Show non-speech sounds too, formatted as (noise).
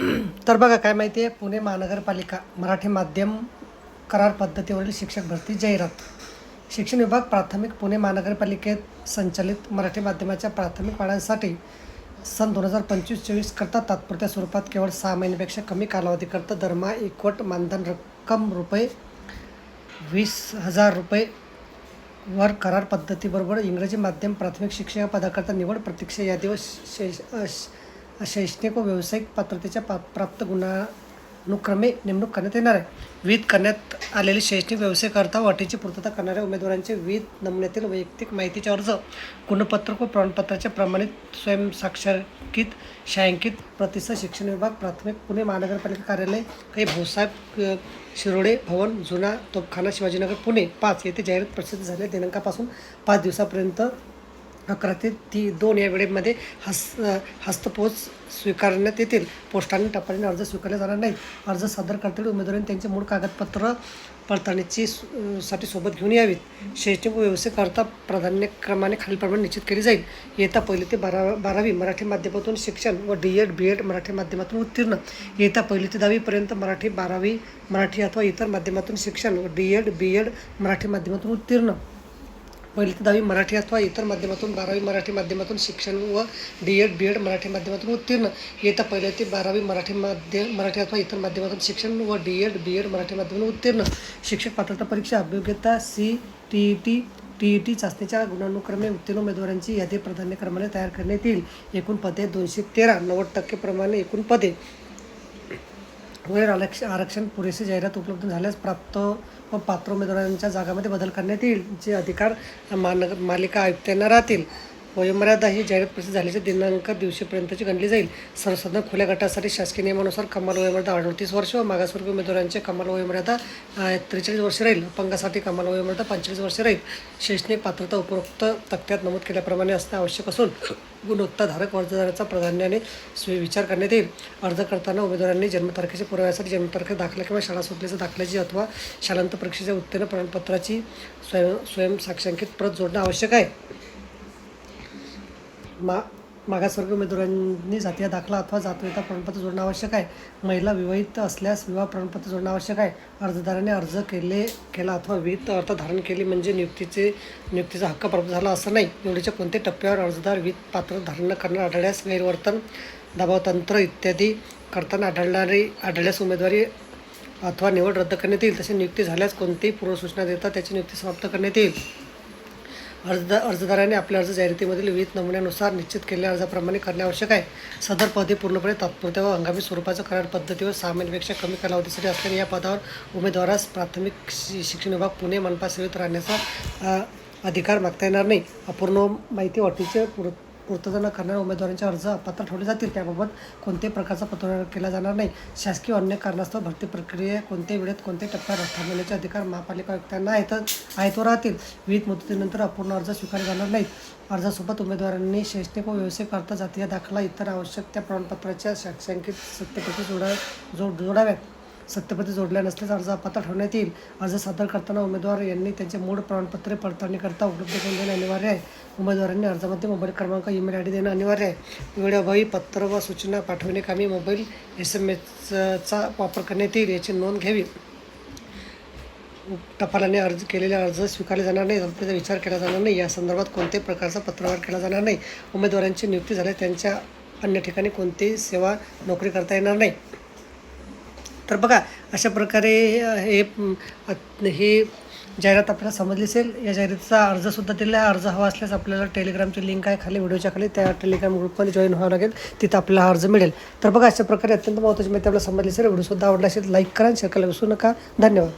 (clears throat) तर बघा काय माहिती आहे पुणे महानगरपालिका मराठी माध्यम करार पद्धतीवरील शिक्षक भरती जाहिरात. शिक्षण विभाग प्राथमिक पुणे महानगरपालिकेत संचालित मराठी माध्यमाच्या प्राथमिक पाळ्यांसाठी सन दोन हजार पंचवीस चोवीस करता तात्पुरत्या स्वरूपात केवळ सहा महिन्यापेक्षा कमी कालावधीकरता दरमहा एकवट मानधन रक्कम रुपये वीस हजार रुपये वर करार पद्धतीबरोबर इंग्रजी माध्यम प्राथमिक शिक्षक पदाकरता निवड प्रतीक्षा यादी व शे शैक्षणिक व व्यावसायिक पात्रतेच्या पा प्राप्त गुणानुक्रमे नेमणूक करण्यात येणार आहे. विविध करण्यात आलेली शैक्षणिक व्यवसायकर्ता व अटीची पूर्तता करणाऱ्या उमेदवारांचे विविध नमुन्यातील वैयक्तिक माहितीचे अर्ज गुणपत्र व प्रमाणपत्राच्या प्रमाणित स्वयंसाक्षरकित छायांकित प्रतिसाद शिक्षण विभाग प्राथमिक पुणे महानगरपालिका कार्यालय काही भाऊसाहेब शिरोडे भवन जुना तोपखाना शिवाजीनगर पुणे पाच येथे जाहिरात प्रसिद्ध झाले दिनांकापासून पाच दिवसापर्यंत अकरा ते ती दोन या वेळेमध्ये हस हस्तपोच स्वीकारण्यात येतील. पोस्टाने टपालीने अर्ज स्वीकारले जाणार नाहीत. अर्ज सादर करताना उमेदवारांनी त्यांचे मूळ कागदपत्र पडताळणीची साठी सोबत घेऊन यावीत. शैक्षणिक व प्राधान्यक्रमाने खालीलप्रमाणे निश्चित केली जाईल. येता पहिली ते बारा बारावी मराठी माध्यमातून शिक्षण व D Ed B Ed Marathi माध्यमातून उत्तीर्ण. येता पहिली ते दहावीपर्यंत मराठी बारावी मराठी अथवा इतर माध्यमातून शिक्षण व D Ed B Ed Marathi माध्यमातून उत्तीर्ण. पहिली ते दहावी मराठी अथवा इतर माध्यमातून बारावी मराठी माध्यमातून शिक्षण व D Ed B Ed Marathi माध्यमातून उत्तीर्ण. येता पहिल्या ते बारावी मराठी माध्य मराठी अथवा इतर माध्यमातून शिक्षण व D Ed B Ed Marathi माध्यमातून उत्तीर्ण. शिक्षक पात्रता परीक्षा अभियोग्यता C T E T T E T चाचणीच्या गुणानुक्रमे उत्तीर्ण उमेदवारांची यादी प्राधान्यक्रमाने तयार करण्यात येईल. एकूण पदे दोनशे तेरा नव्वद टक्के प्रमाणे एकूण पदे. वरील आरक्ष आरक्षण पुरेसे जाहिरात उपलब्ध झाल्यास प्राप्त व पात्र उमेदवारांच्या जागामध्ये बदल करण्यात येईल जे अधिकार महानगर मालिका आयुक्तांना राहतील. वयोमर्यादा ही जाहिरात प्रसिद्ध झाल्याच्या दिनांक दिवशीपर्यंतची गणली जाईल. सर्वसाधारण खुल्या गटासाठी शासकीय नियमानुसार कमाल वयोमर्यादा अडतीस वर्ष व मागासवर्गीय उमेदवारांचे कमाल वयोमर्यादा त्रेचाळीस वर्ष राहील. अपंगासाठी कमाल वयोमर्यादा पंचेचाळीस वर्ष राहील. शैक्षणिक पात्रता उपरोक्त तक्त्यात नमूद केल्याप्रमाणे असणे आवश्यक असून गुणवत्ताधारक अर्जदाराचा प्राधान्याने विचार करण्यात येईल. अर्ज करताना उमेदवारांनी जन्मतारखेच्या पुराव्यासाठी जन्मतारखे दाखला किंवा शाळा सुटल्याच्या दाखल्याची अथवा शालांत परीक्षेच्या उत्तीर्ण प्रमाणपत्राची स्वयं स्वयंसाक्षांकित प्रत जोडणं आवश्यक आहे. मा मागासवर्ग उमेदवारांनी जातीय दाखला अथवा जातवेता प्रमाणपत्र जोडणं आवश्यक आहे. महिला विवाहित असल्यास विवाह प्रमाणपत्र जोडणं आवश्यक आहे. अर्जदाराने अर्ज केले केला अथवा वित्त अर्थ धारण केली म्हणजे नियुक्तीचे नियुक्तीचा हक्क प्राप्त झाला असं नाही. निवडीच्या कोणत्याही टप्प्यावर अर्जदार वित्त पात्र धारण न करणार आढळल्यास गैरवर्तन दबावतंत्र इत्यादी करताना आढळणारी आढळल्यास उमेदवारी अथवा निवड रद्द करण्यात येईल. तसे नियुक्ती झाल्यास कोणतीही पूर्वसूचना देता त्याची नियुक्ती समाप्त करण्यात येईल. अर्जदार अर्जदाराने आपल्या अर्ज जाहिरातीमधील विविध नमुन्यानुसार निश्चित केलेल्या अर्जाप्रमाणे करणे आवश्यक आहे. सदर पदे पूर्णपणे तात्पुरत्या व हंगामी स्वरूपाचं करार पद्धतीवर सहा महिन्यापेक्षा कमी कालावधीसाठी असल्याने या पदावर उमेदवारास प्राथमिक शि शिक्षण विभाग पुणे मनपा सेवेत राहण्याचा अधिकार मागता येणार नाही. अपूर्ण माहिती अटीचे पुर पूर्तता न करणाऱ्या उमेदवारांचे अर्ज अपात्र ठेवले जातील. त्याबाबत कोणत्याही प्रकारचा पत्रव्यवहार केला जाणार नाही. शासकीय अन्य कारणास्तव भरती प्रक्रिया कोणत्याही वेळेत कोणत्याही टप्प्यावर थांबवण्याचे अधिकार महापालिका आयुक्तांना आहेत आहेत व राहतील. विविध मुदतीनंतर अपूर्ण अर्ज स्वीकारले जाणार नाहीत. अर्जासोबत उमेदवारांनी शैक्षणिक व व्यावसायिक करता जातीय दाखला इतर आवश्यक त्या प्रमाणपत्राच्या शैक्षणिक सत्यप्रती जोडा जोड जोडाव्यात. सत्यपती जोडल्या नसल्यास अर्ज अपात्र ठेवण्यात येईल. अर्ज सादर करताना उमेदवार यांनी त्यांचे मूळ प्रमाणपत्रे पडताळणीकरता उपलब्ध करून देणे अनिवार्य आहे. उमेदवारांनी अर्जामध्ये मोबाईल क्रमांक ईमेल आय डी देणं अनिवार्य आहे. वेळोवेळी पत्र व सूचना पाठवणे कामी मोबाईल एस एम एसचा वापर करण्यात येईल याची नोंद घ्यावी. टपालाने अर्ज केलेले अर्ज स्वीकारले जाणार नाही त्याचा विचार केला जाणार नाही. या संदर्भात कोणत्याही प्रकारचा पत्रव्यवहार केला जाणार नाही. उमेदवारांची नियुक्ती झाल्यास त्यांच्या अन्य ठिकाणी कोणतीही सेवा नोकरी करता येणार नाही. तर बघा अशा प्रकारे हे हे जाहिरात आपल्याला समजली असेल. या जाहिरातीचा अर्जसुद्धा दिला आहे. अर्ज हवा असल्यास आपल्याला टेलिग्रामची लिंक आहे खाली व्हिडिओच्या खाली. त्या टेलिग्राम ग्रुपमध्ये जॉईन व्हावं लागेल. तिथं आपल्याला अर्ज मिळेल. तर बघा अशा प्रकारे अत्यंत महत्त्वाची माहिती आपल्याला समजली असेल. व्हिडिओसुद्धा आवडला असेल लाईक करा आणि शेअर करायला विसरू नका. धन्यवाद.